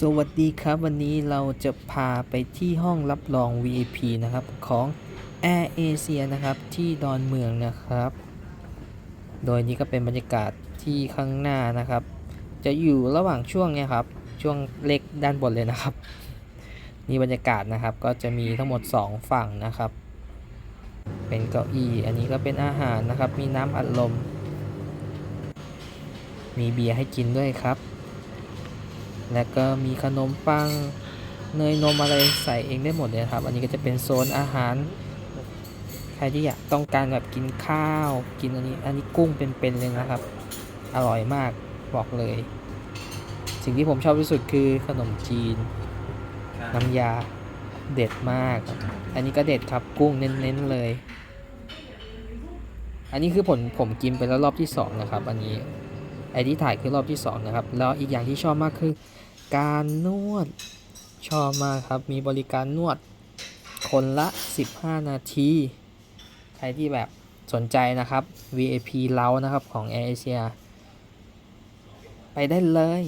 สวัสดีครับวันนี้เราจะพาไปที่ห้องรับรอง VIP นะครับของ Air Asia นะครับที่ดอนเมืองนะครับ โดยนี้ก็เป็นบรรยากาศที่ข้างหน้านะครับ จะอยู่ระหว่างช่วงเนี้ยครับช่วงเล็กด้านบนเลยนะครับนี่บรรยากาศนะครับก็จะมีทั้งหมด 2 ฝั่งนะครับ เป็นเก้าอี้อันนี้ก็เป็นอาหารนะครับ มีน้ำอัดลม มีเบียร์ให้กินด้วยครับ แล้วก็มีขนมปังเนยนมอะไรใส่เองได้หมดเลยครับ อันนี้ก็จะเป็นโซนอาหาร ใครที่อยากต้องการแบบกินข้าว กินอันนี้อันนี้กุ้งเป็นๆเลยนะครับ อร่อยมากบอกเลย สิ่งที่ผมชอบที่สุดคือขนมจีน น้ำยาเด็ดมาก อันนี้ก็เด็ดครับกุ้งเน้นๆเลย อันนี้คือผมผมกินไปแล้วรอบที่สองนะครับ อันนี้ไอที่ถ่ายคือรอบที่2นะครับ แล้วอีกอย่างที่ชอบมากคือ การนวดชอบมากครับ มีบริการนวดคนละ 15 นาที ใครที่แบบสนใจนะครับ VIP เรานะครับของ Air Asia ไปได้เลย